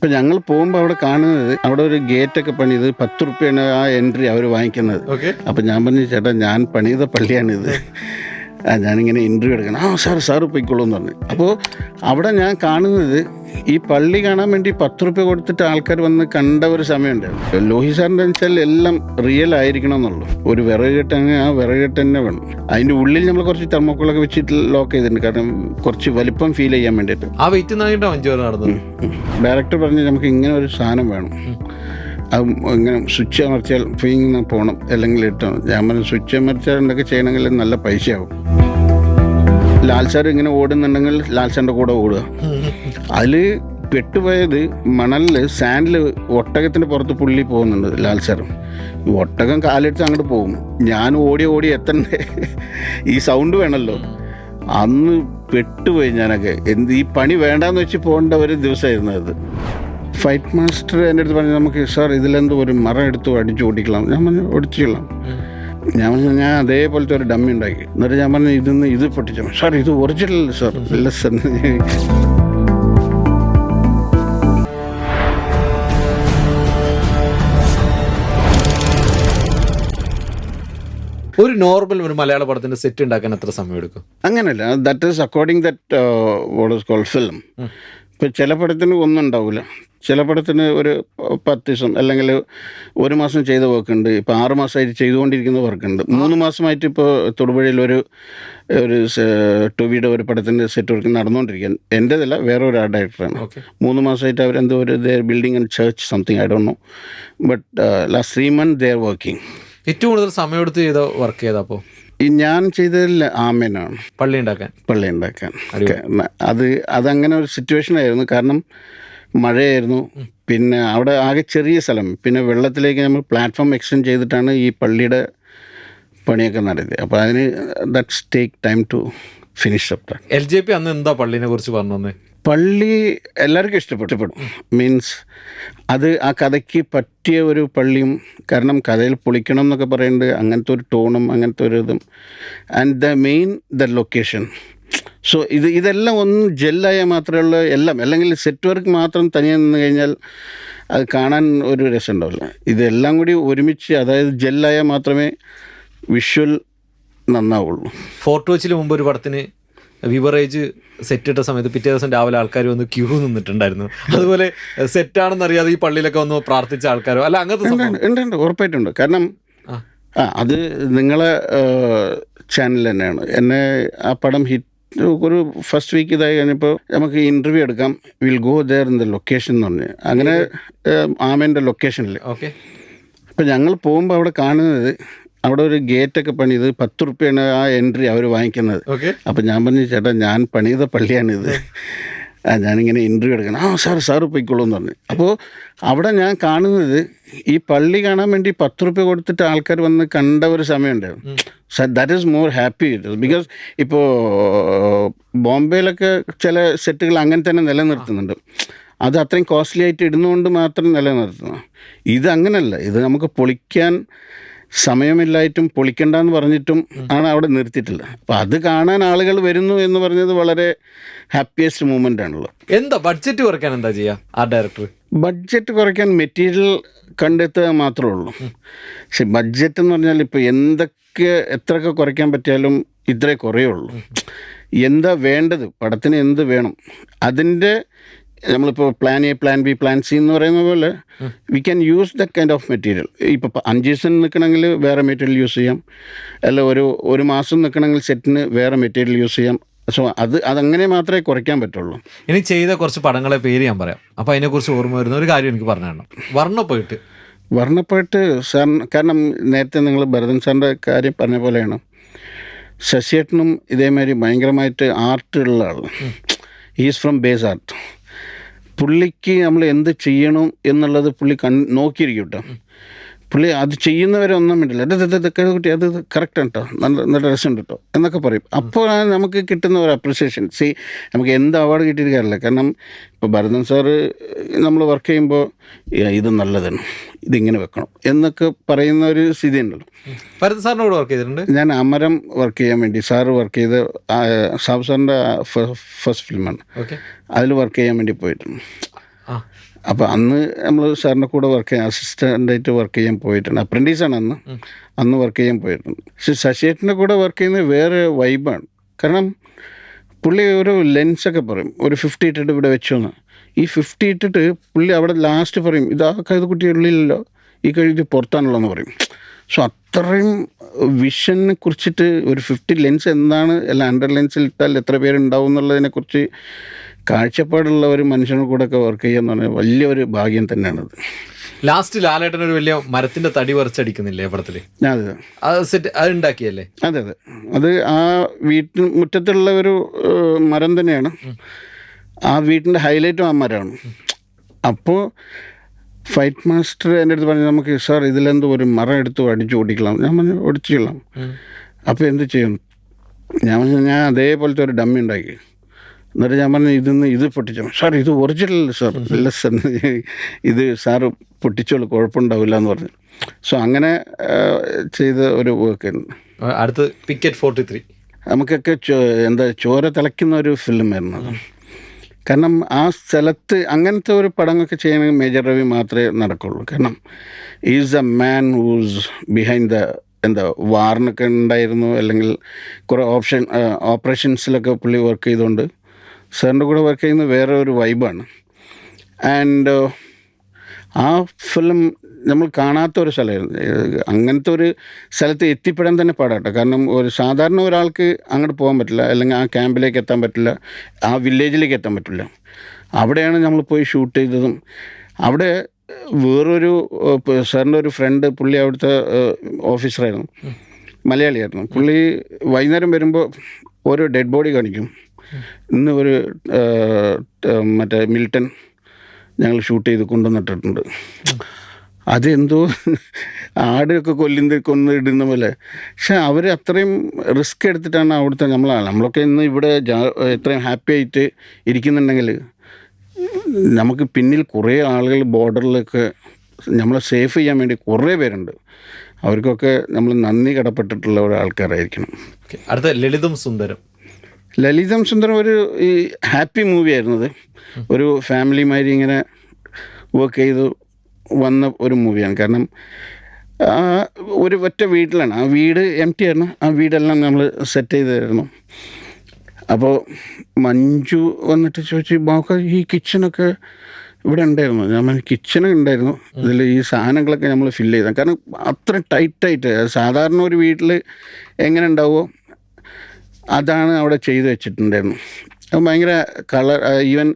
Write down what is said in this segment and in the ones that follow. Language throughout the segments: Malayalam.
ഇപ്പം ഞങ്ങൾ പോകുമ്പോൾ അവിടെ കാണുന്നത് അവിടെ ഒരു ഗേറ്റൊക്കെ പണിത് പത്ത് റുപ്യാണ് ആ എൻട്രി അവർ വാങ്ങിക്കുന്നത്. ഓക്കെ അപ്പം ഞാൻ പറഞ്ഞു ചേട്ടാ ഞാൻ പണിത പള്ളിയാണിത് ഞാനിങ്ങനെ ഇന്റർവ്യൂ എടുക്കണം. ആ സാർ സാറ് പോയിക്കോളൂ എന്ന് പറഞ്ഞു. അപ്പോൾ അവിടെ ഞാൻ കാണുന്നത് ഈ പള്ളി കാണാൻ വേണ്ടി പത്ത് റുപ്യ കൊടുത്തിട്ട് ആൾക്കാർ വന്ന് കണ്ട ഒരു സമയമുണ്ട്. ലോഹി സാറിന്റെ വെച്ചാൽ എല്ലാം റിയൽ ആയിരിക്കണം എന്നുള്ളൂ. ഒരു വിറക് വിറകെട്ടങ്ങ് ആ വിറകെട്ട് തന്നെ വേണം. അതിന്റെ ഉള്ളിൽ നമ്മൾ കുറച്ച് തെർമോക്കോളൊക്കെ വെച്ചിട്ട് ലോക്ക് ചെയ്തിട്ടുണ്ട്. കാരണം കുറച്ച് വലിപ്പം ഫീൽ ചെയ്യാൻ വേണ്ടിയിട്ട്. ആ വെയിറ്റ് നടന്നത്? ഡയറക്ടർ പറഞ്ഞു നമുക്ക് ഇങ്ങനെ ഒരു സാധനം വേണം. അത് ഇങ്ങനെ സ്വിച്ച് അമർത്തിയാൽ ഫീങ്ങനെ പോകണം അല്ലെങ്കിൽ ഇട്ടണം ഞാൻ പറഞ്ഞു സ്വിച്ച് അമർത്തിയാൽ എന്തൊക്കെ ചെയ്യണമെങ്കിൽ നല്ല പൈസയാവും. ലാൽസാർ ഇങ്ങനെ ഓടുന്നുണ്ടെങ്കിൽ ലാൽസാറിന്റെ കൂടെ ഓടുക. അതിൽ പെട്ടുപോയത് മണലിൽ സാൻഡിൽ ഒട്ടകത്തിന്റെ പുറത്ത് പുള്ളി പോകുന്നുണ്ട് ലാൽസാർ ഈ ഒട്ടകം കാലെടുത്ത് അങ്ങോട്ട് പോകും. ഞാൻ ഓടി ഓടി എത്തണ്ടേ? ഈ സൗണ്ട് വേണമല്ലോ അന്ന് പെട്ടുപോയി ഞാനൊക്കെ. എന്ത് ഈ പണി വേണ്ടെന്ന് വെച്ച് പോകേണ്ട ഒരു ദിവസമായിരുന്നു അത്. ഫൈറ്റ് മാസ്റ്റർ എന്റെ അടുത്ത് പറഞ്ഞു നമുക്ക് സാർ ഇതിലെന്തോ ഒരു മറം എടുത്ത് അടിച്ചു ഓടിക്കലാം ഞാൻ പറഞ്ഞു ഓടിച്ചിടலாம் ഞാൻ പറഞ്ഞു ഞാൻ അതേപോലത്തെ ഒരു ഡമ്മി ഉണ്ടാക്കി. എന്നിട്ട് ഞാൻ പറഞ്ഞു ഇതിന്ന് ഇത് പൊട്ടിച്ചു. സാർ ഇത് ഒറിജിനൽ സാർ. ഇല്ല സാർ. ഒരു നോർമൽ ഒരു മലയാള പടത്തിന്റെ സെറ്റ് ഉണ്ടാക്കാൻ എത്ര സമയം എടുക്കും അങ്ങനെയല്ല that is according that what is called film ഇപ്പം ചില പടത്തിന് ഒന്നും ഉണ്ടാവില്ല ചില പടത്തിന് ഒരു പത്ത് ദിവസം അല്ലെങ്കിൽ ഒരു മാസം ചെയ്ത വർക്കുണ്ട് ഇപ്പോൾ ആറ് മാസമായിട്ട് ചെയ്തുകൊണ്ടിരിക്കുന്ന വർക്കുണ്ട് മൂന്ന് മാസമായിട്ട് ഇപ്പോൾ തൊടുപുഴയിൽ ഒരു ഒരു ടൊവിയുടെ ഒരു പടത്തിന്റെ സെറ്റ് വർക്ക് നടന്നുകൊണ്ടിരിക്കുകയാണ്. എന്റേതല്ല വേറെ ഒരു ആർട്ട് ഡയറക്ടറാണ് മൂന്ന് മാസമായിട്ട് അവരെന്തോ ഒരു building and church something I don't know but last three month they are working ഏറ്റവും കൂടുതൽ സമയം എടുത്ത് ചെയ്ത വർക്ക് ചെയ്താൽ അപ്പോ? ഈ ഞാൻ ചെയ്തതിൽ ആമേനാണ് പള്ളി ഉണ്ടാക്കാൻ. പള്ളി ഉണ്ടാക്കാൻ. അത് അതങ്ങനെ ഒരു സിറ്റുവേഷൻ ആയിരുന്നു. കാരണം മഴയായിരുന്നു. പിന്നെ അവിടെ ആകെ ചെറിയ സ്ഥലം. പിന്നെ വെള്ളത്തിലേക്ക് നമ്മൾ പ്ലാറ്റ്ഫോം എക്സ്റ്റെൻഡ് ചെയ്തിട്ടാണ് ഈ പള്ളിയുടെ പണിയൊക്കെ നടത്തിയത്. അപ്പോൾ അതിന് that's take time to finish up L J P അന്ന് എന്താ പള്ളിനെ കുറിച്ച് പറഞ്ഞു പള്ളി എല്ലാവർക്കും ഇഷ്ടപ്പെട്ടു. മീൻസ് അത് ആ കഥയ്ക്ക് പറ്റിയ ഒരു പള്ളിയും കാരണം കഥയിൽ പൊളിക്കണം എന്നൊക്കെ പറയുന്നുണ്ട് അങ്ങനത്തെ ഒരു ടോണും അങ്ങനത്തെ ഒരു ഇതും. And the main the location so ഇത് ഇതെല്ലാം ഒന്ന് ജെല്ലായാൽ മാത്രമേ ഉള്ളൂ. എല്ലാം അല്ലെങ്കിൽ സെറ്റ് വർക്ക് മാത്രം തനിയെ നിന്ന് കഴിഞ്ഞാൽ അത് കാണാൻ ഒരു രസം ഉണ്ടാവില്ല ഇതെല്ലാം കൂടി ഒരുമിച്ച് അതായത് ജെല്ലായാൽ മാത്രമേ വിഷ്വൽ നന്നാവുള്ളൂ. ഫോർട്ട് കൊച്ചിയിൽ മുമ്പ് ഒരു പടത്തിന് വിവറേജ് സെറ്റ് ഇട്ട സമയത്ത് പിറ്റേ ദിവസം രാവിലെ ആൾക്കാർ വന്ന് ക്യൂ നിന്നിട്ടുണ്ടായിരുന്നു. അതുപോലെ സെറ്റാണെന്ന് അറിയാതെ ഈ പള്ളിയിലൊക്കെ വന്ന് പ്രാർത്ഥിച്ച ആൾക്കാരോ? അല്ല അങ്ങനത്തെ ഉണ്ട്, ഉണ്ട്, ഉറപ്പായിട്ടുണ്ട് കാരണം. ആ. അത് നിങ്ങളെ ചാനൽ തന്നെയാണ്. എന്നെ ആ പടം ഹിറ്റ് ഒരു ഫസ്റ്റ് വീക്ക് ഇതായി കഴിഞ്ഞപ്പോൾ നമുക്ക് ഇന്റർവ്യൂ എടുക്കാം. Will go there in the location എന്ന് പറഞ്ഞ്. അങ്ങനെ ആമേന്റെ ലൊക്കേഷനിൽ ഓക്കെ അപ്പം ഞങ്ങൾ പോകുമ്പോൾ അവിടെ കാണുന്നത് അവിടെ ഒരു ഗേറ്റൊക്കെ പണിത് പത്ത് റുപ്യാണ് ആ എൻട്രി അവർ വാങ്ങിക്കുന്നത്. ഓക്കെ അപ്പം ഞാൻ പറഞ്ഞു ചേട്ടാ ഞാൻ പണിത പള്ളിയാണിത്. ഞാനിങ്ങനെ ഇന്റർവ്യൂ എടുക്കണം. ആ സാർ സാറ് പോയിക്കോളൂ എന്ന് പറഞ്ഞു. അപ്പോൾ അവിടെ ഞാൻ കാണുന്നത് ഈ പള്ളി കാണാൻ വേണ്ടി പത്ത് റുപ്യ കൊടുത്തിട്ട് ആൾക്കാർ വന്ന് കണ്ട ഒരു സമയമുണ്ടായിരുന്നു so that is more happy because ഇപ്പോൾ ബോംബെയിലൊക്കെ ചില സെറ്റുകൾ അങ്ങനെ തന്നെ നിലനിർത്തുന്നുണ്ട്. അത് അത്രയും കോസ്റ്റ്ലി ആയിട്ട് ഇടുന്നതുകൊണ്ട് മാത്രം നിലനിർത്തുന്നു ഇത് അങ്ങനല്ല. ഇത് നമുക്ക് പൊളിക്കാൻ സമയമില്ലായിട്ടും പൊളിക്കണ്ടെന്ന് പറഞ്ഞിട്ടും ആണ് അവിടെ നിർത്തിയിട്ടുള്ളത്. അപ്പം അത് കാണാൻ ആളുകൾ വരുന്നു എന്ന് പറഞ്ഞത് വളരെ ഹാപ്പിയസ്റ്റ് മൂമെന്റ് ആണല്ലോ എന്താ ബഡ്ജറ്റ് കുറയ്ക്കാൻ എന്താ ചെയ്യുക ആ ഡയറക്ടർ ബഡ്ജറ്റ് കുറയ്ക്കാൻ മെറ്റീരിയൽ കണ്ടെത്തുക മാത്രമേ ഉള്ളൂ. പക്ഷെ ബഡ്ജറ്റ് എന്ന് പറഞ്ഞാൽ ഇപ്പോൾ എന്തൊക്കെ എത്രയൊക്കെ കുറയ്ക്കാൻ പറ്റിയാലും ഇത്രേ കുറയുള്ളൂ. എന്താ വേണ്ടത്? പടത്തിന് എന്ത് വേണം? അതിന്റെ നമ്മളിപ്പോൾ plan A plan B plan C എന്ന് പറയുന്ന പോലെ we can use the kind of material ഇപ്പോൾ അഞ്ച് ദിവസം നിൽക്കണമെങ്കിൽ വേറെ മെറ്റീരിയൽ യൂസ് ചെയ്യാം. അല്ല ഒരു ഒരു മാസം നിൽക്കണമെങ്കിൽ സെറ്റിന് വേറെ മെറ്റീരിയൽ യൂസ് ചെയ്യാം. സോ അത് അതങ്ങനെ മാത്രമേ കുറയ്ക്കാൻ പറ്റുള്ളൂ. ഇനി ചെയ്ത കുറച്ച് പടങ്ങളെ പേര് ഞാൻ പറയാം. അപ്പോൾ അതിനെക്കുറിച്ച് ഓർമ്മ വരുന്ന ഒരു കാര്യം എനിക്ക് പറഞ്ഞു തരണം. വർണപ്പോയിട്ട് സാർ കാരണം നേരത്തെ നിങ്ങൾ ഭരതൻ സാറിന്റെ കാര്യം പറഞ്ഞ പോലെയാണ്. ശശിയേട്ടനും ഇതേമാതിരി ഭയങ്കരമായിട്ട് ആർട്ടുള്ള ആൾ ഈസ് ഫ്രം ബേസ് ആർട്ട് പുള്ളിക്ക് നമ്മൾ എന്ത് ചെയ്യണം എന്നുള്ളത് പുള്ളി കൺ നോക്കിയിരിക്കും കേട്ടോ. പുള്ളി അത് ചെയ്യുന്നവരൊന്നും മിണ്ടില്ല. ഇത് ഇതൊക്കെ കുട്ടി അത് കറക്റ്റ് കേട്ടോ നല്ല നല്ല രസമുണ്ട് കേട്ടോ എന്നൊക്കെ പറയും. അപ്പോൾ നമുക്ക് കിട്ടുന്ന ഒരു അപ്രിസിയേഷൻ സി നമുക്ക് എന്ത് അവാർഡ് കിട്ടിയിരിക്കാറില്ല. കാരണം ഇപ്പോൾ ഭരതൻ സാറ് നമ്മൾ വർക്ക് ചെയ്യുമ്പോൾ ഇത് നല്ലതാണ്. ഇതിങ്ങനെ വെക്കണം. എന്നൊക്കെ പറയുന്ന ഒരു സ്ഥിതി ഉണ്ടല്ലോ. ഭരത് സാറിനോട് വർക്ക് ചെയ്തിട്ടുണ്ട്? ഞാൻ അമരം വർക്ക് ചെയ്യാൻ വേണ്ടി സാറ് വർക്ക് ചെയ്ത് സാബ് സാറിന്റെ ഫസ്റ്റ് ഫിലിമാണ് ഓക്കെ അതിൽ വർക്ക് ചെയ്യാൻ വേണ്ടി പോയിട്ടുണ്ട്. അപ്പോൾ അന്ന് നമ്മൾ സാറിന്റെ കൂടെ വർക്ക് ചെയ്യാൻ അസിസ്റ്റന്റായിട്ട് വർക്ക് ചെയ്യാൻ പോയിട്ടുണ്ട്. അപ്രന്റീസാണ് അന്ന്. അന്ന് വർക്ക് ചെയ്യാൻ പോയിട്ടുണ്ട്. പക്ഷെ ശശിയേട്ടന്റെ കൂടെ വർക്ക് ചെയ്യുന്നത് വേറെ വൈബാണ് കാരണം പുള്ളി ഒരു ലെൻസൊക്കെ പറയും. ഒരു ഫിഫ്റ്റി ഇട്ടിട്ട് ഇവിടെ വെച്ചു വെച്ചോന്ന്. ഈ ഫിഫ്റ്റി ഇട്ടിട്ട് പുള്ളി അവിടെ ലാസ്റ്റ് പറയും ഇതാ കഴുത കുട്ടി ഉള്ളിലല്ലോ. ഈ കഴുതി പുറത്താണല്ലോ എന്ന് പറയും. സോ അത്രയും വിഷനെ കുറിച്ചിട്ട് ഒരു ഫിഫ്റ്റി ലെൻസ് എന്താണ്? അല്ല അണ്ടർ ലെൻസിൽ ഇട്ടാൽ എത്ര പേരുണ്ടാവും എന്നുള്ളതിനെക്കുറിച്ച് കാഴ്ചപ്പാടുള്ള ഒരു മനുഷ്യനെ കൂടെ ഒക്കെ വർക്ക് ചെയ്യുക എന്ന് പറഞ്ഞാൽ വലിയൊരു ഭാഗ്യം തന്നെയാണത്. ലാസ്റ്റ് ലാലേട്ടൻ ഒരു വലിയ മരത്തിന്റെ തടി വറച്ചടിക്കുന്നില്ലേ പടത്തിൽ അത്. അത് ഉണ്ടാക്കിയല്ലേ അതെ അതെ അത്. ആ വീട്ടിന് മുറ്റത്തുള്ള ഒരു മരം തന്നെയാണ്. ആ വീട്ടിന്റെ ഹൈലൈറ്റും ആ മരമാണ്. അപ്പോൾ ഫൈറ്റ് മാസ്റ്റർ എന്റെ അടുത്ത് പറഞ്ഞു നമുക്ക് സാർ ഇതിലെന്തോ ഒരു മരം എടുത്ത് അടിച്ചു ഓടിക്കലാം. ഞാൻ പറഞ്ഞു ഓടിച്ചിടலாம் അപ്പോൾ എന്ത് ചെയ്യും? ഞാൻ പറഞ്ഞു ഞാൻ അതേപോലത്തെ ഒരു ഡമ്മി ഉണ്ടാക്കി. എന്നിട്ട് ഞാൻ പറഞ്ഞു ഇതിന്ന് ഇത് പൊട്ടിച്ചു. സാർ ഇത് ഒറിജിനൽ സാർ. സാർ ഇത് സാറ് പൊട്ടിച്ചോളൂ കുഴപ്പമുണ്ടാവില്ല എന്ന് പറഞ്ഞു. സോ അങ്ങനെ ചെയ്ത ഒരു വർക്ക് അടുത്ത് പിക്കറ്റ് ഫോർട്ടി ത്രീ നമുക്കൊക്കെ ചോ- എന്താ ചോര തിളയ്ക്കുന്ന ഒരു ഫിലിമായിരുന്നു അത്. കാരണം ആ സ്ഥലത്ത് അങ്ങനത്തെ ഒരു പടങ്ങൾക്ക് ചെയ്യണമെങ്കിൽ മേജർ രവി മാത്രമേ നടക്കുള്ളൂ. കാരണം is a man who's behind the എന്താ വാറിനൊക്കെ ഉണ്ടായിരുന്നു. അല്ലെങ്കിൽ കുറേ ഓപ്ഷൻ ഓപ്പറേഷൻസിലൊക്കെ പുള്ളി വർക്ക് ചെയ്തുകൊണ്ട്. സാറിന്റെ കൂടെ വർക്ക് ചെയ്യുന്നത് വേറെ ഒരു വൈബാണ് ആൻഡ് ആ ഫിലിം നമ്മൾ കാണാത്ത ഒരു സ്ഥലമായിരുന്നു അങ്ങനത്തെ ഒരു സ്ഥലത്ത് എത്തിപ്പെടാൻ തന്നെ പാടാട്ടോ. കാരണം ഒരു സാധാരണ ഒരാൾക്ക് അങ്ങോട്ട് പോകാൻ പറ്റില്ല അല്ലെങ്കിൽ ആ ക്യാമ്പിലേക്ക് എത്താൻ പറ്റില്ല ആ വില്ലേജിലേക്ക് എത്താൻ പറ്റില്ല. അവിടെയാണ് നമ്മൾ പോയി ഷൂട്ട് ചെയ്തതും. അവിടെ വേറൊരു സാറിന്റെ ഒരു ഫ്രണ്ട് പുള്ളി അവിടുത്തെ ഓഫീസറായിരുന്നു മലയാളിയായിരുന്നു. പുള്ളി വൈകുന്നേരം വരുമ്പോൾ ഓരോ ഡെഡ് ബോഡി കാണിക്കും. ഇന്ന് ഒരു മറ്റേ മിൽട്ടൺ ഞങ്ങൾ ഷൂട്ട് ചെയ്ത് കൊണ്ടുവന്നിട്ടിട്ടുണ്ട്. അതെന്തോ ആടൊക്കെ കൊല്ലുന്ന കൊന്നിടുന്ന പോലെ. പക്ഷെ അവർ അത്രയും റിസ്ക് എടുത്തിട്ടാണ് അവിടുത്തെ നമ്മളാണ് നമ്മളൊക്കെ ഇന്ന് ഇവിടെ ഇത്രയും ഹാപ്പി ആയിട്ട് ഇരിക്കുന്നുണ്ടെങ്കിൽ നമുക്ക് പിന്നിൽ കുറേ ആളുകൾ ബോർഡറിലൊക്കെ നമ്മളെ സേഫ് ചെയ്യാൻ വേണ്ടി കുറേ പേരുണ്ട്. അവർക്കൊക്കെ നമ്മൾ നന്ദി കടപ്പെട്ടിട്ടുള്ള ഒരു ആൾക്കാരായിരിക്കണം അടുത്ത ലളിതും സുന്ദരം. ലളിതം സുന്ദരം ഒരു ഈ ഹാപ്പി മൂവി ആയിരുന്നത് ഒരു ഫാമിലി മാതിരി ഇങ്ങനെ വർക്ക് ചെയ്ത് വന്ന ഒരു മൂവിയാണ്. കാരണം ഒരു ഒറ്റ വീട്ടിലാണ്. ആ വീട് എം ടി ആയിരുന്നു. ആ വീടെല്ലാം നമ്മൾ സെറ്റ് ചെയ്തായിരുന്നു. അപ്പോൾ മഞ്ജു വന്നിട്ട് ചോദിച്ചു ബാക്ക ഈ കിച്ചണൊക്കെ ഇവിടെ ഉണ്ടായിരുന്നു. ഞാൻ കിച്ചൺ ഉണ്ടായിരുന്നു. ഇതിൽ ഈ സാധനങ്ങളൊക്കെ നമ്മൾ ഫില്ല് ചെയ്ത. കാരണം അത്ര ടൈറ്റായിട്ട് സാധാരണ ഒരു വീട്ടിൽ എങ്ങനെ ഉണ്ടാവുമോ അതാണ് അവിടെ ചെയ്തു വെച്ചിട്ടുണ്ടായിരുന്നു അത് ഭയങ്കര കളർ ഈവൻ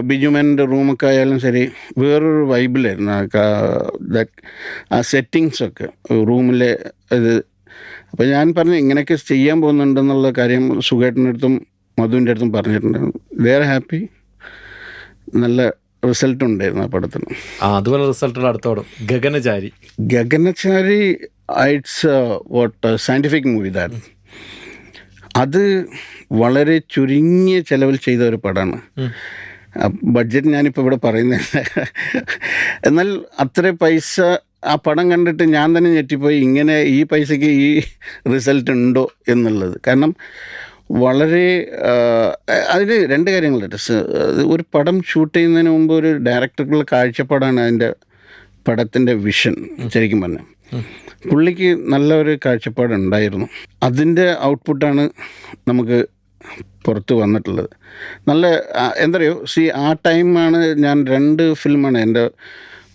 ബിജുമന്റെ റൂമൊക്കെ ആയാലും ശരി വേറൊരു വൈബിലായിരുന്നു ആ സെറ്റിങ്സൊക്കെ റൂമിലെ ഇത്. അപ്പോൾ ഞാൻ പറഞ്ഞു ഇങ്ങനെയൊക്കെ ചെയ്യാൻ പോകുന്നുണ്ടെന്നുള്ള കാര്യം സുഖേട്ടന്റെ അടുത്തും മധുവിന്റെ അടുത്തും പറഞ്ഞിട്ടുണ്ടായിരുന്നു. വേറെ ഹാപ്പി നല്ല റിസൾട്ട് ഉണ്ടായിരുന്നു ആ പടത്തിന്. അതുപോലെ result അടുത്തോടും Gaganachari. Gaganachari it's what scientific movie that അത് വളരെ ചുരുങ്ങിയ ചെലവിൽ ചെയ്ത ഒരു പടമാണ് ബഡ്ജറ്റ് ഞാനിപ്പോൾ ഇവിടെ പറയുന്നില്ല എന്നാൽ അത്ര പൈസ ആ പടം കണ്ടിട്ട് ഞാൻ തന്നെ ഞെട്ടിപ്പോയി ഇങ്ങനെ ഈ പൈസയ്ക്ക് ഈ റിസൾട്ട് ഉണ്ടോ എന്നുള്ളത്. കാരണം വളരെ അതിന് രണ്ട് കാര്യങ്ങളുണ്ട് ഒരു പടം ഷൂട്ട് ചെയ്യുന്നതിന് മുമ്പ് ഒരു ഡയറക്ടർക്കുള്ള കാഴ്ചപ്പാടാണ് അതിന്റെ പടത്തിന്റെ വിഷൻ ശരിക്കും പറഞ്ഞാൽ. പുള്ളിക്ക് നല്ല ഒരു കാഴ്ചപ്പാടുണ്ടായിരുന്നു. അതിന്റെ ഔട്ട്പുട്ടാണ് നമുക്ക് പുറത്ത് വന്നിട്ടുള്ളത്. നല്ല എന്തറിയോ? സി ആ ടൈമാണ് ഞാൻ രണ്ട് ഫിലിമാണ് എന്റെ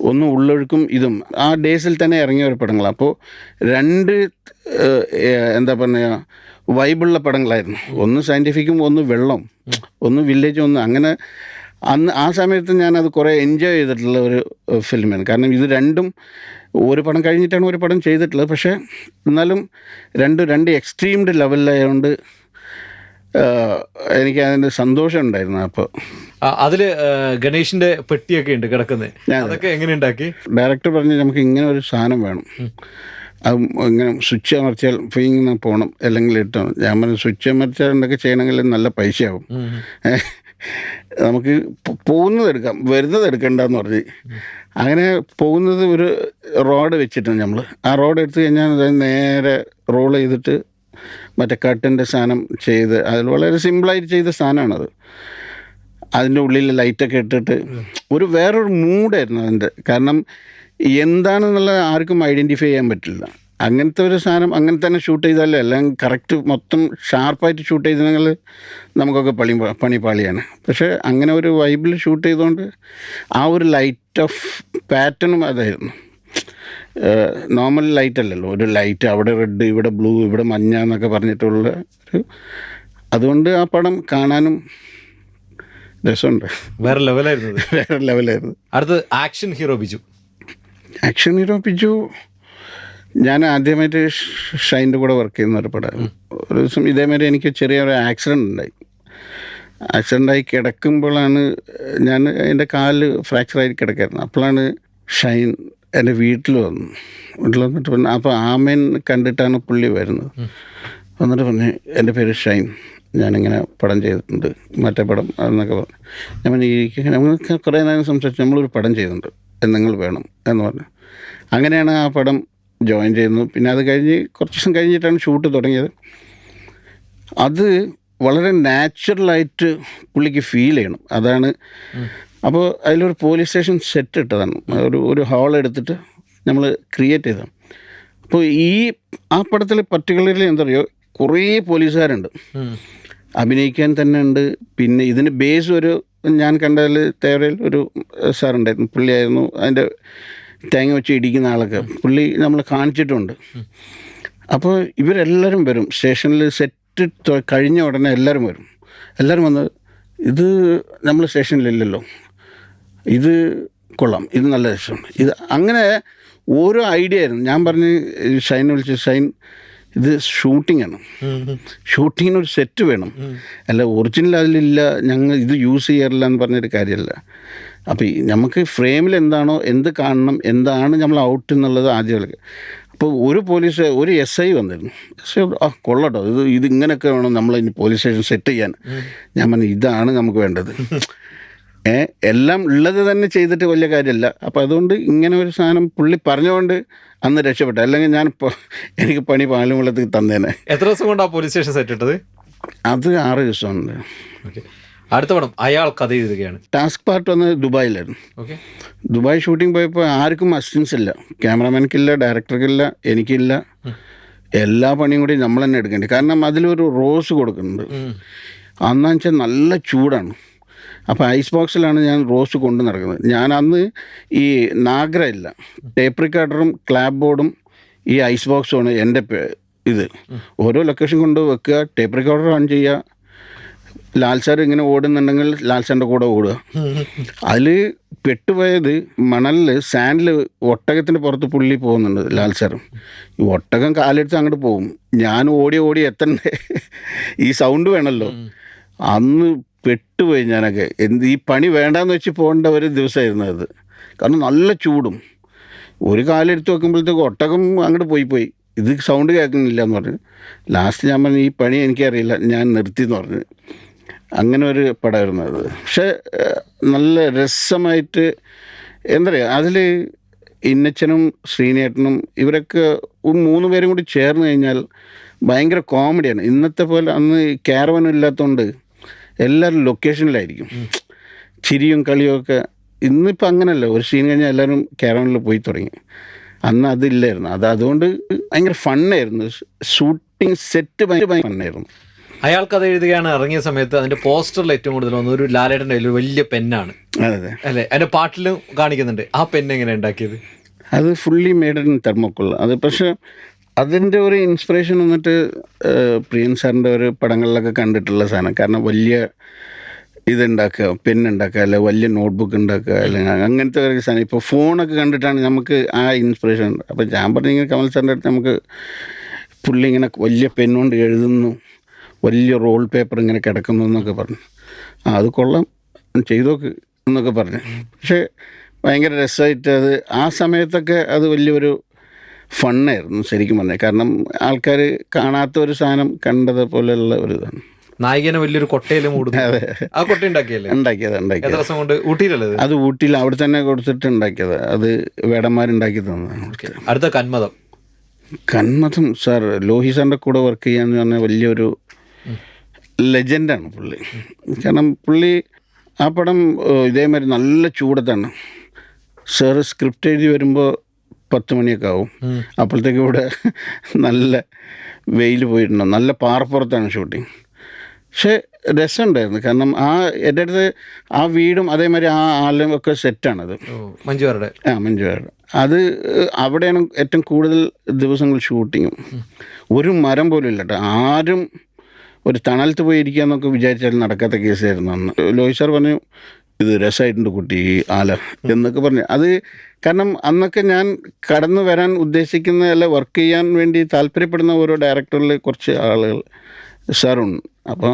ഒന്ന് ഉള്ളൊഴുക്കും ഇതും. ആ ഡേയ്സിൽ തന്നെ ഇറങ്ങിയ ഒരു പടങ്ങൾ അപ്പോൾ രണ്ട് എന്താ പറയുക വൈബുള്ള പടങ്ങളായിരുന്നു. ഒന്ന് സയന്റിഫിക്കും ഒന്ന് വെള്ളം. ഒന്ന് വില്ലേജും ഒന്ന് അങ്ങനെ അന്ന് ആ സമയത്ത് ഞാനത് കുറേ എൻജോയ് ചെയ്തിട്ടുള്ള ഒരു ഫിലിമാണ് കാരണം ഇത് രണ്ടും ഒരു പടം കഴിഞ്ഞിട്ടാണ് ഒരു പടം ചെയ്തിട്ടുള്ളത്. പക്ഷേ എന്നാലും രണ്ടും രണ്ട് എക്സ്ട്രീംഡ് ലെവലിലായതുകൊണ്ട് എനിക്ക് അതിന്റെ സന്തോഷം ഉണ്ടായിരുന്നു അപ്പോൾ. അതിൽ ഗണേഷിന്റെ പെട്ടിയൊക്കെ ഉണ്ട് കിടക്കുന്നത് അതൊക്കെ എങ്ങനെ ഉണ്ടാക്കി? ഡയറക്ടർ പറഞ്ഞു നമുക്ക് ഇങ്ങനെ ഒരു സാധനം വേണം. അത് ഇങ്ങനെ സ്വിച്ച് അമർത്തിയാൽ ഇങ്ങനെ പോകണം അല്ലെങ്കിൽ ഇട്ടോ ഞാൻ പറഞ്ഞു സ്വിച്ച് അമർത്തിയാൽ എന്തൊക്കെ ചെയ്യണമെങ്കിൽ നല്ല പൈസയാവും. നമുക്ക് പോകുന്നത് എടുക്കാം. വരുന്നത് എടുക്കണ്ടെന്ന് പറഞ്ഞ്. അങ്ങനെ പോകുന്നത് ഒരു റോഡ് വെച്ചിട്ടുണ്ട് നമ്മൾ ആ റോഡ് എടുത്തു കഴിഞ്ഞാൽ നേരെ റോൾ ചെയ്തിട്ട് മറ്റേ കട്ടിന്റെ സാധനം ചെയ്ത് അതിൽ വളരെ സിമ്പിളായിട്ട് ചെയ്ത സാധനമാണത്. അതിന്റെ ഉള്ളിൽ ലൈറ്റൊക്കെ ഇട്ടിട്ട് ഒരു വേറൊരു മൂഡായിരുന്നു അതിന്റെ. കാരണം എന്താണെന്നുള്ളത് ആർക്കും ഐഡന്റിഫൈ ചെയ്യാൻ പറ്റില്ല. അങ്ങനത്തെ ഒരു സാധനം അങ്ങനെ തന്നെ ഷൂട്ട് ചെയ്താലേ അല്ലെങ്കിൽ കറക്റ്റ് മൊത്തം ഷാർപ്പായിട്ട് ഷൂട്ട് ചെയ്തെങ്കിൽ നമുക്കൊക്കെ പണി പണി പാളിയാണ് പക്ഷേ അങ്ങനെ ഒരു വൈബിൽ ഷൂട്ട് ചെയ്തുകൊണ്ട് ആ ഒരു ലൈറ്റ് ഓഫ് പാറ്റേണും അതായിരുന്നു. നോർമൽ ലൈറ്റ് അല്ലല്ലോ ഒരു ലൈറ്റ് അവിടെ റെഡ് ഇവിടെ ബ്ലൂ ഇവിടെ മഞ്ഞ എന്നൊക്കെ പറഞ്ഞിട്ടുള്ള ഒരു അതുകൊണ്ട് ആ പടം കാണാനും രസമുണ്ട്. വേറെ ലെവലായിരുന്നു വേറെ ലെവലായിരുന്നു അടുത്തത് action hero Biju. Action hero പിച്ചു ഞാൻ ആദ്യമായിട്ട് ഷൈന്റെ കൂടെ വർക്ക് ചെയ്യുന്ന ഒരു പടം. ഒരു ദിവസം ഇതേമാതിരി എനിക്ക് ചെറിയൊരു ആക്സിഡന്റ് ഉണ്ടായി. ആക്സിഡന്റ് ആയി കിടക്കുമ്പോഴാണ് ഞാൻ എന്റെ കാൽ ഫ്രാക്ചറായി കിടക്കായിരുന്നു. അപ്പോഴാണ് ഷൈൻ എന്റെ വീട്ടിൽ വന്നു. വീട്ടിൽ വന്നിട്ട് പറഞ്ഞു അപ്പോൾ ആമേൻ കണ്ടിട്ടാണ് പുള്ളി വരുന്നത്. വന്നിട്ട് പറഞ്ഞു എന്റെ പേര് ഷൈൻ. ഞാനിങ്ങനെ പടം ചെയ്തിട്ടുണ്ട്. മറ്റേ പടം എന്നൊക്കെ പറഞ്ഞു. ഞാൻ പറഞ്ഞു ഈ നമുക്ക് കുറേ നേരം സംസാരിച്ച് നമ്മളൊരു പടം ചെയ്തിട്ടുണ്ട് നിങ്ങൾ വേണം. എന്ന് പറഞ്ഞു. അങ്ങനെയാണ് ആ പടം ജോയിൻ ചെയ്യുന്നു. പിന്നെ അത് കഴിഞ്ഞ് കുറച്ച് ദിവസം കഴിഞ്ഞിട്ടാണ് ഷൂട്ട് തുടങ്ങിയത്. അത് വളരെ നാച്ചുറലായിട്ട് പുള്ളിക്ക് ഫീൽ ചെയ്യണം. അതാണ്. അപ്പോൾ അതിലൊരു പോലീസ് സ്റ്റേഷൻ സെറ്റ് ഇട്ടതാണ്. ഒരു ഒരു ഹാൾ എടുത്തിട്ട് നമ്മൾ ക്രിയേറ്റ് ചെയ്തതാണ്. അപ്പോൾ ഈ ആ പടത്തിൽ പർട്ടിക്കുലർലി എന്താ പറയുക കുറേ പോലീസുകാരുണ്ട്. അഭിനയിക്കാൻ തന്നെ ഉണ്ട്. പിന്നെ ഇതിന് ബേസ് ഒരു ഞാൻ കണ്ടതിൽ തേവരയിൽ ഒരു സാറുണ്ടായിരുന്നു. പുള്ളിയായിരുന്നു. അതിന്റെ തേങ്ങ വെച്ച് ഇടിക്കുന്ന ആളൊക്കെ പുള്ളി നമ്മൾ കാണിച്ചിട്ടുണ്ട്. അപ്പോൾ ഇവരെല്ലാവരും വരും. സ്റ്റേഷനിൽ സെറ്റ് കഴിഞ്ഞ ഉടനെ എല്ലാവരും വരും. എല്ലാവരും വന്ന് ഇത് നമ്മൾ സ്റ്റേഷനിലില്ലല്ലോ. ഇത് കൊള്ളാം. ഇത് നല്ല രസം. ഇത് അങ്ങനെ ഓരോ ഐഡിയ ആയിരുന്നു. ഞാൻ പറഞ്ഞ് ഷൈൻ വിളിച്ച് ഷൈൻ ഇത് ഷൂട്ടിംഗ് ആണ്. ഷൂട്ടിങ്ങിന് ഒരു സെറ്റ് വേണം. അല്ല ഒറിജിനൽ അതിലില്ല. ഞങ്ങൾ ഇത് യൂസ് ചെയ്യാറില്ല എന്ന് പറഞ്ഞൊരു കാര്യമല്ല അപ്പോൾ ഈ നമുക്ക് ഫ്രെയിമിൽ എന്താണോ എന്ത് കാണണം എന്താണ് നമ്മൾ ഔട്ട് എന്നുള്ളത് ആദ്യം കളിക്കുക അപ്പോൾ ഒരു പോലീസ് ഒരു എസ് ഐ വന്നിരുന്നു. എസ് ഐ ആ കൊള്ളട്ടോ. ഇത് ഇതിങ്ങനെയൊക്കെ വേണം നമ്മൾ ഇനി പോലീസ് സ്റ്റേഷൻ സെറ്റ് ചെയ്യാൻ. ഞാൻ പറഞ്ഞു ഇതാണ് നമുക്ക് വേണ്ടത്. ഏ എല്ലാം ഉള്ളത് തന്നെ ചെയ്തിട്ട് വലിയ കാര്യമല്ല. അപ്പോൾ അതുകൊണ്ട് ഇങ്ങനെ ഒരു സാധനം പുള്ളി പറഞ്ഞുകൊണ്ട് അന്ന് രക്ഷപ്പെട്ടു. അല്ലെങ്കിൽ ഞാൻ എനിക്ക് പണി പാലും വെള്ളത്തിൽ തന്നേനെ. എത്ര ദിവസം കൊണ്ടാണ് പോലീസ് സ്റ്റേഷൻ സെറ്റ് ഇട്ടത്? അത് ആറ് ദിവസമുണ്ട് അടുത്ത പടം അയാൾ കഥ എഴുതുകയാണ്. ടാസ്ക് പാർട്ട് വന്ന് ദുബായിലായിരുന്നു. ഓക്കെ ദുബായ് ഷൂട്ടിംഗ് പോയപ്പോൾ ആർക്കും അസിസ്റ്റൻസ് ഇല്ല. ക്യാമറമാൻക്കില്ല ഡയറക്ടർക്കില്ല എനിക്കില്ല. എല്ലാ പണിയും കൂടി നമ്മൾ തന്നെ എടുക്കേണ്ടി. കാരണം അതിലൊരു റോസ് കൊടുക്കുന്നുണ്ട്. അന്നാന്ന് വെച്ചാൽ നല്ല ചൂടാണ്. അപ്പോൾ ഐസ് ബോക്സിലാണ് ഞാൻ റോസ് കൊണ്ടു നടക്കുന്നത്. ഞാൻ അന്ന് ഈ നാഗ്ര ഇല്ല. ടേപ്പ് റിക്കാർഡറും ക്ലാബ് ബോർഡും ഈ ഐസ് ബോക്സുമാണ് എന്റെ ഇത്. ഓരോ ലൊക്കേഷൻ കൊണ്ട് വെക്കുക ടേപ്പ് റിക്കാർഡർ ഓൺ ചെയ്യുക ലാൽ സാർ ഇങ്ങനെ ഓടുന്നുണ്ടെങ്കിൽ ലാൽ സാറിന്റെ കൂടെ ഓടുക. അതിൽ പെട്ടുപോയത് മണലിൽ സാൻഡിൽ ഒട്ടകത്തിന്റെ പുറത്ത് പുള്ളി പോകുന്നുണ്ട് ലാൽ സാറും. ഈ ഒട്ടകം കാലെടുത്ത് അങ്ങോട്ട് പോകും. ഞാൻ ഓടി ഓടി എത്തണ്ടേ? ഈ സൗണ്ട് വേണമല്ലോ. അന്ന് പെട്ടുപോയി ഞാനൊക്കെ. എന്ത് ഈ പണി വേണ്ടാന്ന് വെച്ച് പോകേണ്ട ഒരു ദിവസമായിരുന്നു അത്. കാരണം നല്ല ചൂടും. ഒരു കാലെടുത്ത് വെക്കുമ്പോഴത്തേക്ക് ഒട്ടകം അങ്ങോട്ട് പോയി പോയി. ഇത് സൗണ്ട് കേൾക്കുന്നില്ല എന്ന് പറഞ്ഞു. ലാസ്റ്റ് ഞാൻ പറഞ്ഞു ഈ പണി എനിക്കറിയില്ല. ഞാൻ നിർത്തി എന്ന് പറഞ്ഞു. അങ്ങനെ ഒരു പടമായിരുന്നു അത്. പക്ഷേ നല്ല രസമായിട്ട് എന്താ പറയുക അതിൽ ഇന്നച്ചനും ശ്രീനേട്ടനും ഇവരൊക്കെ മൂന്ന് പേരും കൂടി ചേർന്ന് കഴിഞ്ഞാൽ ഭയങ്കര കോമഡിയാണ്. ഇന്നത്തെ പോലെ അന്ന് ക്യാരവനും ഇല്ലാത്തതുകൊണ്ട് എല്ലാവരും ലൊക്കേഷനിലായിരിക്കും. ചിരിയും കളിയും ഒക്കെ ഇന്നിപ്പോൾ അങ്ങനല്ല. ഒരു സീൻ കഴിഞ്ഞാൽ എല്ലാവരും ക്യാരവനിൽ പോയി തുടങ്ങി. അന്ന് അതില്ലായിരുന്നു. അത് അതുകൊണ്ട് ഭയങ്കര ഫണ്ണായിരുന്നു ഷൂട്ടിംഗ് സെറ്റ് ഭയങ്കര ഭയങ്കര ഫണ്ണായിരുന്നു അയാൾ കഥ എഴുതുകയാണ് ഇറങ്ങിയ സമയത്ത് അതിന്റെ പോസ്റ്ററിൽ ഏറ്റവും കൂടുതൽ വന്നത് ഒരു ലാലേട്ടന്റെ ഒരു വലിയ പെന്നാണ്. അതെ അല്ലെ? അതിന്റെ പാട്ടിലും കാണിക്കുന്നുണ്ട്. ആ പെൻ എങ്ങനെ ഉണ്ടാക്കിയത്? അത് ഫുള്ളി മെയ്ഡ് ഇൻ തെർമോക്കോൾ അത് പക്ഷേ അതിന്റെ ഒരു ഇൻസ്പിറേഷൻ വന്നിട്ട് പ്രിയൻ സാറിന്റെ ഒരു പടങ്ങളിലൊക്കെ കണ്ടിട്ടുള്ള സാധനം. കാരണം വലിയ ഇതുണ്ടാക്കുക പെൻ ഉണ്ടാക്കുക അല്ലെങ്കിൽ വലിയ നോട്ട്ബുക്ക് ഉണ്ടാക്കുക അല്ലെങ്കിൽ അങ്ങനത്തെ ഒരു സാധനം. ഇപ്പോൾ ഫോണൊക്കെ കണ്ടിട്ടാണ് നമുക്ക് ആ ഇൻസ്പിറേഷൻ അപ്പോൾ ഞാൻ പറഞ്ഞിങ്ങനെ കമൽ സാറിന്റെ അടുത്ത് നമുക്ക് പുള്ളി ഇങ്ങനെ വലിയ പെന്നുകൊണ്ട് എഴുതുന്നു. വലിയ റോൾ പേപ്പർ ഇങ്ങനെ കിടക്കുന്നു എന്നൊക്കെ പറഞ്ഞു. ആ അത് കൊള്ളാം ചെയ്തു നോക്ക് എന്നൊക്കെ പറഞ്ഞു. പക്ഷേ ഭയങ്കര രസമായിട്ട് അത് ആ സമയത്തൊക്കെ അത് വലിയൊരു ഫണ്ണായിരുന്നു ശരിക്കും പറഞ്ഞാൽ. കാരണം ആൾക്കാർ കാണാത്ത ഒരു സാധനം കണ്ടത് പോലെയുള്ള ഒരു ഇതാണ്. നായികനെ വലിയൊരു കൊട്ടയിൽ മൂടുന്നു. ആ കൊട്ട ഉണ്ടാക്കിയല്ലേ? ഉണ്ടാക്കിയത് ഉണ്ടാക്കിയത്. ദിവസം കൊണ്ട് ഊട്ടിയിലല്ലേ അത്? ഊട്ടിയിൽ അവിടെ തന്നെ കൊടുത്തിട്ട് ഉണ്ടാക്കിയത്. അത് വേടന്മാരുണ്ടാക്കി തന്നതാണ് അടുത്ത കന്മതം. കന്മതം സാർ ലോഹി സാറിന്റെ കൂടെ വർക്ക് ചെയ്യാന്ന് പറഞ്ഞാൽ വലിയൊരു ലെജൻഡാണ് പുള്ളി. കാരണം പുള്ളി ആ പടം ഇതേമാതിരി നല്ല ചൂടത്താണ്. സാറ് സ്ക്രിപ്റ്റ് എഴുതി വരുമ്പോൾ പത്ത് മണിയൊക്കെ ആവും. അപ്പോഴത്തേക്കും ഇവിടെ നല്ല വെയിൽ പോയിട്ടുണ്ടാവും നല്ല പാറപ്പുറത്താണ് ഷൂട്ടിങ്. പക്ഷേ രസമുണ്ടായിരുന്നു. കാരണം ആ എന്റെ അടുത്ത് ആ വീടും അതേമാതിരി ആ ആലും ഒക്കെ സെറ്റാണത്. മഞ്ജുവാരുടെ. ആ മഞ്ജുവാരുടെ. അത് അവിടെയാണ് ഏറ്റവും കൂടുതൽ ദിവസങ്ങൾ ഷൂട്ടിങ്ങും. ഒരു മരം പോലും ഇല്ല കേട്ടോ. ആരും ഒരു തണലത്ത് പോയി ഇരിക്കുക എന്നൊക്കെ വിചാരിച്ചാൽ നടക്കാത്ത കേസായിരുന്നു അന്ന്. ലോഹി സാർ പറഞ്ഞു ഇത് രസമായിട്ടുണ്ട് കുട്ടി ആല എന്നൊക്കെ പറഞ്ഞു. അത് കാരണം അന്നൊക്കെ ഞാൻ കടന്നു വരാൻ ഉദ്ദേശിക്കുന്ന അല്ല വർക്ക് ചെയ്യാൻ വേണ്ടി താല്പര്യപ്പെടുന്ന ഓരോ ഡയറക്ടറിൽ കുറച്ച് ആളുകൾ സാറുണ്ട്. അപ്പോൾ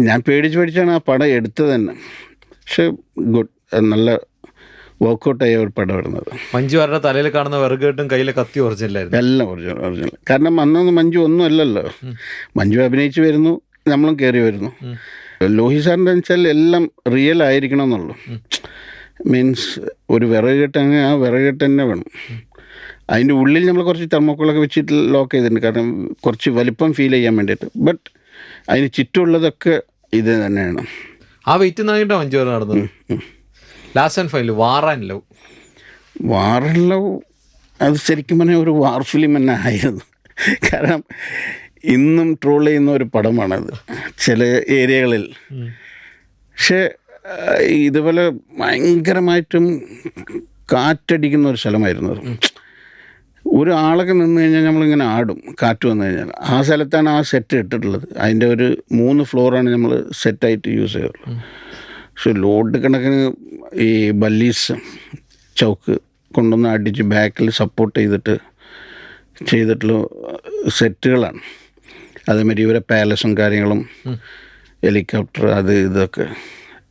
ഞാൻ പേടിച്ച് പേടിച്ചാണ് ആ പടം എടുത്തത് തന്നെ. പക്ഷേ ഗുഡ് നല്ല വർക്കൗട്ടായ അവർ പടം ഇടുന്നത്. മഞ്ജുവാരുടെ തലയിൽ കാണുന്ന വെറുകേട്ടും കയ്യിലെ കത്തി ഒറിജിനലായിരുന്നു. എല്ലാം ഒറിജിനൽ ഒറിജിനൽ. കാരണം അന്നൊന്നും മഞ്ജു ഒന്നും അല്ലല്ലോ. മഞ്ജു അഭിനയിച്ച് വരുന്നു നമ്മളും കയറി വരുന്നു. ലോഹി സാറിന്റെ വെച്ചാൽ എല്ലാം റിയൽ ആയിരിക്കണം എന്നുള്ളു. മീൻസ് ഒരു വിറകെട്ടങ്ങ് ആ വിറകെട്ട് തന്നെ വേണം. അതിന്റെ ഉള്ളിൽ നമ്മൾ കുറച്ച് തെർമോക്കോളൊക്കെ വെച്ചിട്ട് ലോക്ക് ചെയ്തിട്ടുണ്ട്. കാരണം കുറച്ച് വലിപ്പം ഫീൽ ചെയ്യാൻ വേണ്ടിയിട്ട്. ബട്ട് അതിന് ചുറ്റുമുള്ളതൊക്കെ ഇത് തന്നെയാണ്. ആ വെയിറ്റ് നായിട്ടോ മഞ്ജുവാർ നടന്നത്? Last and final war and love war and love അത് ശരിക്കും പറഞ്ഞാൽ ഒരു വാർ ഫിലിം തന്നെ ആയിരുന്നു. കാരണം ഇന്നും ട്രോൾ ചെയ്യുന്ന ഒരു പടമാണത് ചില ഏരിയകളിൽ പക്ഷേ ഇതുപോലെ ഭയങ്കരമായിട്ടും കാറ്റടിക്കുന്ന ഒരു സ്ഥലമായിരുന്നു അത്. ഒരു ആളൊക്കെ നിന്ന് കഴിഞ്ഞാൽ നമ്മളിങ്ങനെ ആടും കാറ്റ് വന്നു കഴിഞ്ഞാൽ. ആ സ്ഥലത്താണ് ആ സെറ്റ് ഇട്ടിട്ടുള്ളത്. അതിന്റെ ഒരു മൂന്ന് ഫ്ലോറാണ് നമ്മൾ സെറ്റായിട്ട് യൂസ് ചെയ്യാറുള്ളത്. പക്ഷെ ലോഡ് കണക്കിന് ഈ ബല്ലീസ് ചൗക്ക് കൊണ്ടുവന്ന് അടിച്ച് ബാക്കിൽ സപ്പോർട്ട് ചെയ്തിട്ട് ചെയ്തിട്ടുള്ള സെറ്റുകളാണ്. അതേമാതിരി ഇവരെ പാലസും കാര്യങ്ങളും ഹെലികോപ്റ്റർ അത് ഇതൊക്കെ.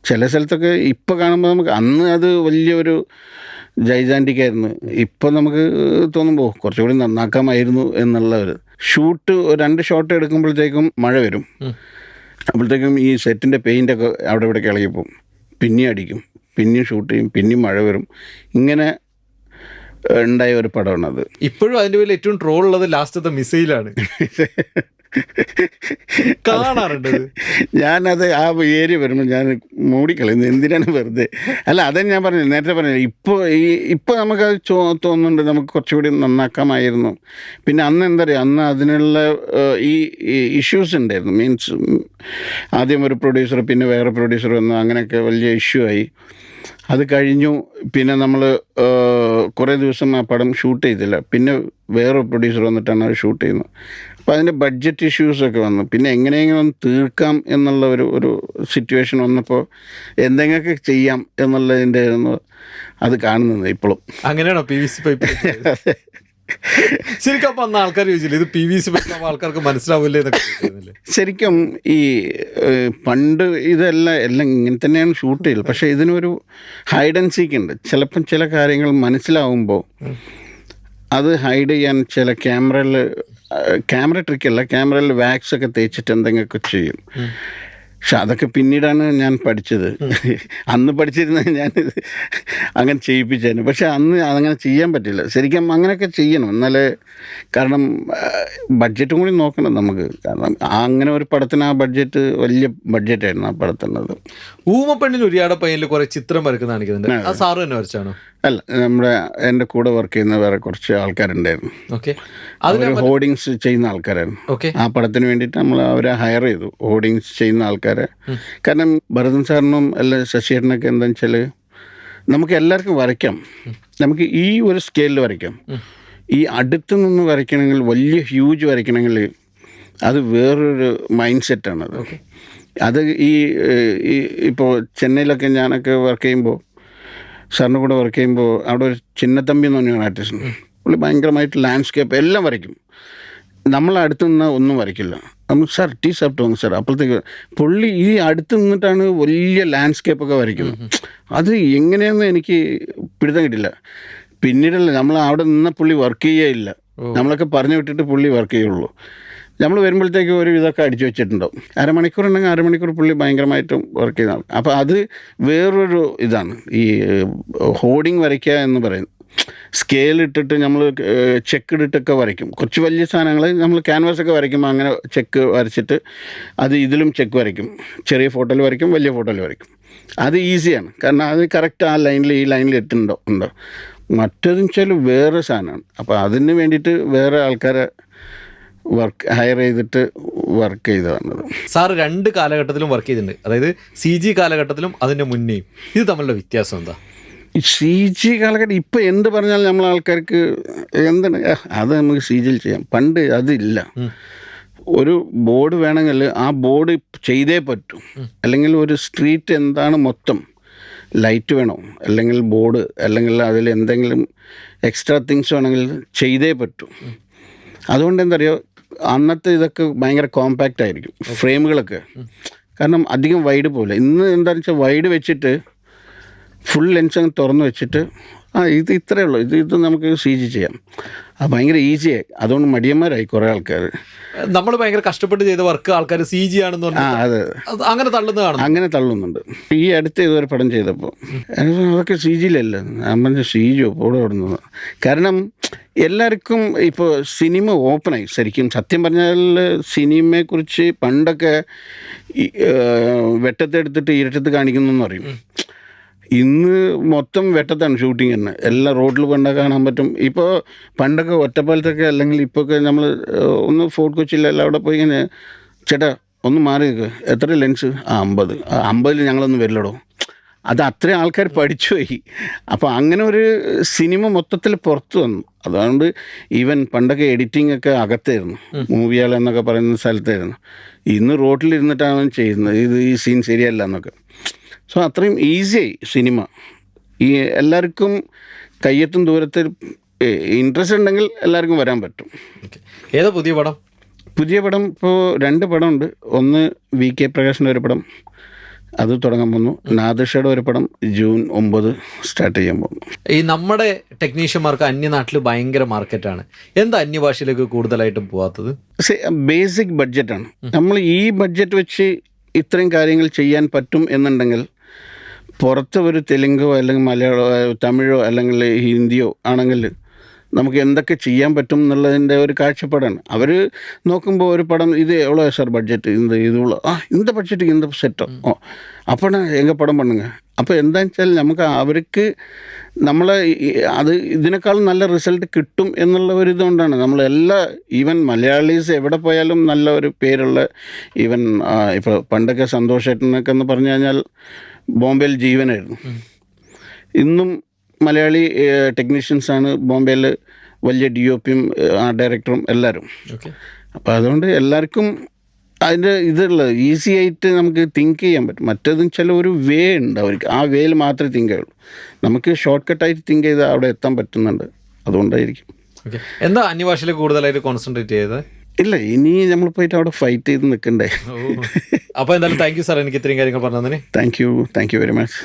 ചില സ്ഥലത്തൊക്കെ ഇപ്പോൾ കാണുമ്പോൾ നമുക്ക് അന്ന് അത് വലിയൊരു ജൈജാന്റിക്കായിരുന്നു ഇപ്പോൾ നമുക്ക് തോന്നുമ്പോൾ കുറച്ചുകൂടി നന്നാക്കാമായിരുന്നു എന്നുള്ള ഒരു ഷൂട്ട് രണ്ട് ഷോട്ട് എടുക്കുമ്പോഴത്തേക്കും മഴ വരും. അപ്പോഴത്തേക്കും ഈ സെറ്റിന്റെ പെയിന്റൊക്കെ അവിടെ ഇവിടെ ഇളകിപ്പോവും. പിന്നെയും അടിക്കും. പിന്നെയും ഷൂട്ട് ചെയ്യും പിന്നെയും മഴ വരും. ഇങ്ങനെ ഉണ്ടായ ഒരു പടമാണത്. ഇപ്പോഴും അതിന്റെ പേരിൽ ഏറ്റവും ട്രോൾ ഉള്ളത് ലാസ്റ്റത്തെ മിസൈലാണ് കാണാറുണ്ട്. ഞാനത് ആ ഏരിയ വരുമ്പോൾ ഞാൻ മൂടിക്കളയുന്നു. എന്തിനാണ് വെറുതെ? അല്ല അതേ ഞാൻ പറഞ്ഞു നേരത്തെ പറഞ്ഞു ഇപ്പോൾ ഈ ഇപ്പോൾ നമുക്കത് ചോ തോന്നുന്നുണ്ട് നമുക്ക് കുറച്ചുകൂടി നന്നാക്കാമായിരുന്നു. പിന്നെ അന്ന് എന്താ പറയുക അന്ന് അതിനുള്ള ഈ ഇഷ്യൂസ് ഉണ്ടായിരുന്നു. മീൻസ് ആദ്യം ഒരു പ്രൊഡ്യൂസർ പിന്നെ വേറെ പ്രൊഡ്യൂസർ വന്നു. അങ്ങനെയൊക്കെ വലിയ ഇഷ്യൂ ആയി. അത് കഴിഞ്ഞു. പിന്നെ നമ്മൾ കുറേ ദിവസം ആ പടം ഷൂട്ട് ചെയ്തില്ല. പിന്നെ വേറെ പ്രൊഡ്യൂസർ വന്നിട്ടാണ് അത് ഷൂട്ട് ചെയ്യുന്നത്. അപ്പോൾ അതിന്റെ ബഡ്ജറ്റ് ഇഷ്യൂസൊക്കെ വന്നു. പിന്നെ എങ്ങനെയെങ്കിലും ഒന്ന് തീർക്കാം എന്നുള്ള ഒരു ഒരു സിറ്റുവേഷൻ വന്നപ്പോൾ എന്തെങ്കിലുമൊക്കെ ചെയ്യാം എന്നുള്ളതിന്റെ ആയിരുന്നു അത് കാണുന്നത് ഇപ്പോഴും. അങ്ങനെയാണോ പി വി സി പൈപ്പ് ശരിക്കും അപ്പൊ അന്ന് ആൾക്കാർ ചോദിച്ചില്ല ഇത് പി വി സി പൈപ്പ് ആൾക്കാർക്ക് മനസ്സിലാവില്ലേ എന്നൊക്കെ? ശരിക്കും ഈ പണ്ട് ഇതെല്ലാം എല്ലാം ഇങ്ങനെ തന്നെയാണ് ഷൂട്ട് ചെയ്യൽ പക്ഷെ ഇതിനൊരു ഹൈഡ് ആൻഡ് സീക്ക് ഉണ്ട്. ചിലപ്പം ചില കാര്യങ്ങൾ മനസ്സിലാവുമ്പോൾ അത് ഹൈഡ് ചെയ്യാൻ ചില ക്യാമറയിൽ ക്യാമറ ട്രിക്കല്ല ക്യാമറയിൽ വാക്സ് ഒക്കെ തേച്ചിട്ട് എന്തെങ്കിലുമൊക്കെ ചെയ്യും. പക്ഷെ അതൊക്കെ പിന്നീടാണ് ഞാൻ പഠിച്ചത്. അന്ന് പഠിച്ചിരുന്ന ഞാൻ അങ്ങനെ ചെയ്യിപ്പിച്ചതിന് പക്ഷെ അന്ന് അതങ്ങനെ ചെയ്യാൻ പറ്റില്ല. ശരിക്കും അങ്ങനെയൊക്കെ ചെയ്യണം. എന്നാലേ കാരണം ബഡ്ജറ്റും കൂടി നോക്കണം നമുക്ക്. കാരണം അങ്ങനെ ഒരു പടത്തിന് ആ ബഡ്ജറ്റ് വലിയ ബഡ്ജറ്റായിരുന്നു ആ പടത്തിനത് ഊമപ്പെണ്ണിന് ഒരുയാടെ പയ്യനിൽ കുറേ ചിത്രം വരക്കുന്ന കാണിക്കുന്നുണ്ട്. ആ സാറ് തന്നെ വരച്ചാണോ? അല്ല നമ്മുടെ എന്റെ കൂടെ വർക്ക് ചെയ്യുന്ന വേറെ കുറച്ച് ആൾക്കാരുണ്ടായിരുന്നു. ഓക്കെ. ഹോർഡിങ്സ് ചെയ്യുന്ന ആൾക്കാരായിരുന്നു. ഓക്കെ. ആ പടത്തിന് വേണ്ടിയിട്ട് നമ്മൾ അവരെ ഹയർ ചെയ്തു. ഹോർഡിങ്സ് ചെയ്യുന്ന ആൾക്കാരെ. കാരണം ഭരതൻ സാറിനും അല്ല ശശിയേട്ടനൊക്കെ എന്താണെന്ന് വെച്ചാൽ നമുക്ക് എല്ലാവർക്കും വരയ്ക്കാം. നമുക്ക് ഈ ഒരു സ്കെയിലിൽ വരയ്ക്കാം. ഈ അടുത്ത് നിന്ന് വരയ്ക്കണമെങ്കിൽ വലിയ ഹ്യൂജ് വരയ്ക്കണമെങ്കിൽ അത് വേറൊരു മൈൻഡ് സെറ്റാണത് അത്. ഈ ഏഹ്, ഈ ഇപ്പോൾ ചെന്നൈയിലൊക്കെ ഞാനൊക്കെ വർക്ക് ചെയ്യുമ്പോൾ സാറിന്റെ കൂടെ വർക്ക് ചെയ്യുമ്പോൾ അവിടെ ഒരു ചിന്നത്തമ്പി എന്ന് പറഞ്ഞ ആർട്ടിസ്റ്റ് പുള്ളി ഭയങ്കരമായിട്ട് ലാൻഡ്സ്കേപ്പ് എല്ലാം വരയ്ക്കും. നമ്മൾ അടുത്ത് നിന്നാൽ ഒന്നും വരയ്ക്കില്ല. നമ്മൾ സാർ ടീ സാപ്പിട്ട് വാങ്ങും സാർ അപ്പോഴത്തേക്ക് പുള്ളി ഈ അടുത്ത് നിന്നിട്ടാണ് വലിയ ലാൻഡ്സ്കേപ്പൊക്കെ വരയ്ക്കുന്നത്. അത് എങ്ങനെയെന്ന് എനിക്ക് പിടുത്തം കിട്ടില്ല പിന്നീടല്ല നമ്മൾ അവിടെ നിന്ന പുള്ളി വർക്ക് ചെയ്യുകയില്ല നമ്മളൊക്കെ പറഞ്ഞു വിട്ടിട്ട് പുള്ളി വർക്ക് ചെയ്യുള്ളൂ. നമ്മൾ വരുമ്പോഴത്തേക്ക് ഒരു ഇതൊക്കെ അടിച്ചു വെച്ചിട്ടുണ്ടാവും. അരമണിക്കൂർ ഉണ്ടെങ്കിൽ അരമണിക്കൂർ പുള്ളി ഭയങ്കരമായിട്ടും വർക്ക് ചെയ്യുന്നതാണ്. അപ്പോൾ അത് വേറൊരു ഇതാണ്. ഈ ഹോർഡിങ് വരയ്ക്കുക എന്ന് പറയുന്നത്. സ്കെയിൽ ഇട്ടിട്ട് നമ്മൾ ചെക്ക് ഇട്ടിട്ടൊക്കെ വരയ്ക്കും. കുറച്ച് വലിയ സാധനങ്ങൾ നമ്മൾ ക്യാൻവാസ് ഒക്കെ വരയ്ക്കുമ്പോൾ അങ്ങനെ ചെക്ക് വരച്ചിട്ട് അത് ഇതിലും ചെക്ക് വരയ്ക്കും. ചെറിയ ഫോട്ടോയിൽ വരയ്ക്കും വലിയ ഫോട്ടോയിൽ വരയ്ക്കും. അത് ഈസിയാണ് കാരണം അത് കറക്റ്റ് ആ ലൈനിൽ ഈ ലൈനിൽ എത്തുന്നുണ്ടോ ഉണ്ടോ? മറ്റേതെന്ന് വെച്ചാൽ വേറെ സാധനമാണ്. അപ്പോൾ അതിന് വേണ്ടിയിട്ട് വേറെ ആൾക്കാരെ വർക്ക് ഹയർ ചെയ്തിട്ട് വർക്ക് ചെയ്ത് വന്നത് സാറ് രണ്ട് കാലഘട്ടത്തിലും വർക്ക് ചെയ്തിട്ടുണ്ട്. അതായത് സി ജി കാലഘട്ടത്തിലും അതിന്റെ മുന്നേയും. ഇത് തമ്മിലുള്ള വ്യത്യാസം എന്താ? ഈ സി ജി കാലഘട്ടം ഇപ്പം എന്ത് പറഞ്ഞാലും നമ്മൾ ആൾക്കാർക്ക് എന്താണ്? അത് നമുക്ക് സി ജിയിൽ ചെയ്യാം. പണ്ട് അതില്ല. ഒരു ബോർഡ് വേണമെങ്കിൽ ആ ബോർഡ് ചെയ്തേ പറ്റൂ. അല്ലെങ്കിൽ ഒരു സ്ട്രീറ്റ് എന്താണ് മൊത്തം? ലൈറ്റ് വേണോ? അല്ലെങ്കിൽ ബോർഡ് അല്ലെങ്കിൽ അതിൽ എന്തെങ്കിലും എക്സ്ട്രാ തിങ്സ് വേണമെങ്കിൽ ചെയ്തേ പറ്റൂ. അതുകൊണ്ട് എന്താ പറയുക അന്നത്തെ ഇതൊക്കെ ഭയങ്കര കോമ്പാക്റ്റ് ആയിരിക്കും. ഫ്രെയിമുകളൊക്കെ. കാരണം അധികം വൈഡ് പോലെ ഇന്ന് എന്താണെന്ന് വെച്ചാൽ വൈഡ് വെച്ചിട്ട് ഫുൾ ലെൻസ് അങ്ങ് തുറന്ന് വെച്ചിട്ട് ആ ഇത് ഇത്രയേ ഉള്ളൂ. ഇത് ഇത് നമുക്ക് സി ജി ചെയ്യാം. അത് ഭയങ്കര ഈസിയായി അതുകൊണ്ട് മടിയന്മാരായി കുറേ ആൾക്കാർ നമ്മൾ ഭയങ്കര കഷ്ടപ്പെട്ട് ചെയ്ത വർക്ക് ആൾക്കാർ സി ജി ആണെന്ന് പറഞ്ഞാൽ അങ്ങനെ തള്ളുന്നതാണ്. അങ്ങനെ തള്ളുന്നുണ്ട്. ഈ അടുത്ത് ഇതുവരെ പടം ചെയ്തപ്പോൾ അതൊക്കെ സി ജിയിലല്ല? ഞാൻ പറഞ്ഞ സി ജിയോ പോടെ ഓടുന്നത് കാരണം എല്ലാവർക്കും ഇപ്പോൾ സിനിമ ഓപ്പണായി ശരിക്കും സത്യം പറഞ്ഞാൽ സിനിമയെക്കുറിച്ച് പണ്ടൊക്കെ വെട്ടത്തെടുത്തിട്ട് ഇരട്ടത്ത് കാണിക്കുന്നു എന്ന് പറയും ഇന്ന് മൊത്തം വെട്ടത്താണ് ഷൂട്ടിംഗ് തന്നെ. എല്ലാ റോഡിൽ കൊണ്ടൊക്കെ കാണാൻ പറ്റും. ഇപ്പോൾ പണ്ടൊക്കെ ഒറ്റപ്പാലത്തൊക്കെ അല്ലെങ്കിൽ ഇപ്പോഴൊക്കെ നമ്മൾ ഒന്ന് ഫോർട്ട് കൊച്ചിയിലെല്ലാം അവിടെ പോയി ഇങ്ങനെ ചേട്ടാ ഒന്ന് മാറി നിൽക്കുക എത്ര ലെൻസ് ആ അമ്പത്. ആ അമ്പതിൽ ഞങ്ങളൊന്നും വരില്ലടോ. അത് അത്രയും ആൾക്കാർ പഠിച്ചു പോയി. അപ്പോൾ അങ്ങനെ ഒരു സിനിമ മൊത്തത്തിൽ പുറത്തു വന്നു. അതുകൊണ്ട് ഈവൻ പണ്ടൊക്കെ എഡിറ്റിംഗ് ഒക്കെ അകത്തായിരുന്നു. മൂവിയാലെന്നൊക്കെ പറയുന്ന സ്ഥലത്തായിരുന്നു. ഇന്ന് റോട്ടിലിരുന്നിട്ടാണ് ചെയ്യുന്നത്. ഇത് ഈ സീൻ ശരിയല്ല എന്നൊക്കെ. സോ അത്രയും ഈസിയായി സിനിമ ഈ എല്ലാവർക്കും കയ്യെത്തും ദൂരത്തിൽ ഇൻട്രസ്റ്റ് ഉണ്ടെങ്കിൽ എല്ലാവർക്കും വരാൻ പറ്റും. ഏതാ പുതിയ പടം? പുതിയ പടം ഇപ്പോൾ രണ്ട് പടമുണ്ട്. ഒന്ന് വി കെ പ്രകാശിന്റെ ഒരു പടം. അത് തുടങ്ങാൻ പോകുന്നു നാദിഷയുടെ ഒരു പടം ജൂൺ ഒമ്പത് സ്റ്റാർട്ട് ചെയ്യാൻ പോകുന്നു ഈ നമ്മുടെ ടെക്നീഷ്യന്മാർക്ക് അന്യനാട്ടിൽ ഭയങ്കര മാർക്കറ്റാണ് എന്താ അന്യഭാഷയിലേക്ക് കൂടുതലായിട്ടും പോകാത്തത് ബേസിക് ബഡ്ജറ്റാണ് നമ്മൾ ഈ ബഡ്ജറ്റ് വെച്ച് ഇത്രയും കാര്യങ്ങൾ ചെയ്യാൻ പറ്റും എന്നുണ്ടെങ്കിൽ പുറത്ത് ഒരു തെലുങ്കോ അല്ലെങ്കിൽ മലയാളമോ തമിഴോ അല്ലെങ്കിൽ ഹിന്ദിയോ ആണെങ്കിൽ നമുക്ക് എന്തൊക്കെ ചെയ്യാൻ പറ്റും എന്നുള്ളതിന്റെ ഒരു കാഴ്ചപ്പാടാണ്. അവർ നോക്കുമ്പോൾ ഒരു പടം ഇത് എவ்வளோ സർ ബഡ്ജറ്റ് இந்த ഇതുള്ള ആ இந்த ബഡ്ജറ്റ് ഇന്ത സെറ്റോ? ഓ അപ്പോൾ എങ്ക പടം പണുങ്ങ. അപ്പോൾ എന്താണെന്ന് വെച്ചാൽ നമുക്ക് അവർക്ക് നമ്മൾ അത് ഇതിനേക്കാളും നല്ല റിസൾട്ട് കിട്ടും എന്നുള്ള ഒരു ഇതുകൊണ്ടാണ്. നമ്മളെല്ലാ ഈവൻ മലയാളീസ് എവിടെ പോയാലും നല്ല ഒരു പേരുള്ള ഈവൻ ഇപ്പോൾ പണ്ടൊക്കെ സന്തോഷേട്ടനൊക്കെ എന്ന് പറഞ്ഞു കഴിഞ്ഞാൽ ബോംബെയിൽ ജീവനായിരുന്നു. ഇന്നും മലയാളി ടെക്നീഷ്യൻസാണ് ബോംബെയിൽ വലിയ ഡി ഒ പിയും ആ ഡയറക്ടറും എല്ലാവരും അപ്പോൾ അതുകൊണ്ട് എല്ലാവർക്കും അതിന്റെ ഇതുള്ള ഈസി ആയിട്ട് നമുക്ക് തിങ്ക് ചെയ്യാൻ പറ്റും. മറ്റേതെന്ന് ചില ഒരു വേ ഉണ്ട് അവർക്ക്. ആ വേയിൽ മാത്രമേ തിങ്ക് ചെയ്യുള്ളൂ. നമുക്ക് ഷോർട്ട് കട്ടായിട്ട് തിങ്ക് ചെയ്ത് അവിടെ എത്താൻ പറ്റുന്നുണ്ട്. അതുകൊണ്ടായിരിക്കും. എന്താ അന്യഭാഷയിൽ കൂടുതലായിട്ട് കോൺസെൻട്രേറ്റ് ചെയ്തത്? ഇല്ല ഇനി നമ്മൾ പോയിട്ട് അവിടെ ഫൈറ്റ് ചെയ്ത് നിൽക്കണ്ടേ. അപ്പൊ അപ്പോൾ എന്തായാലും താങ്ക് യു സാർ എനിക്ക് ഇത്രയും കാര്യങ്ങൾ പറഞ്ഞതിന്. Thank you thank you very much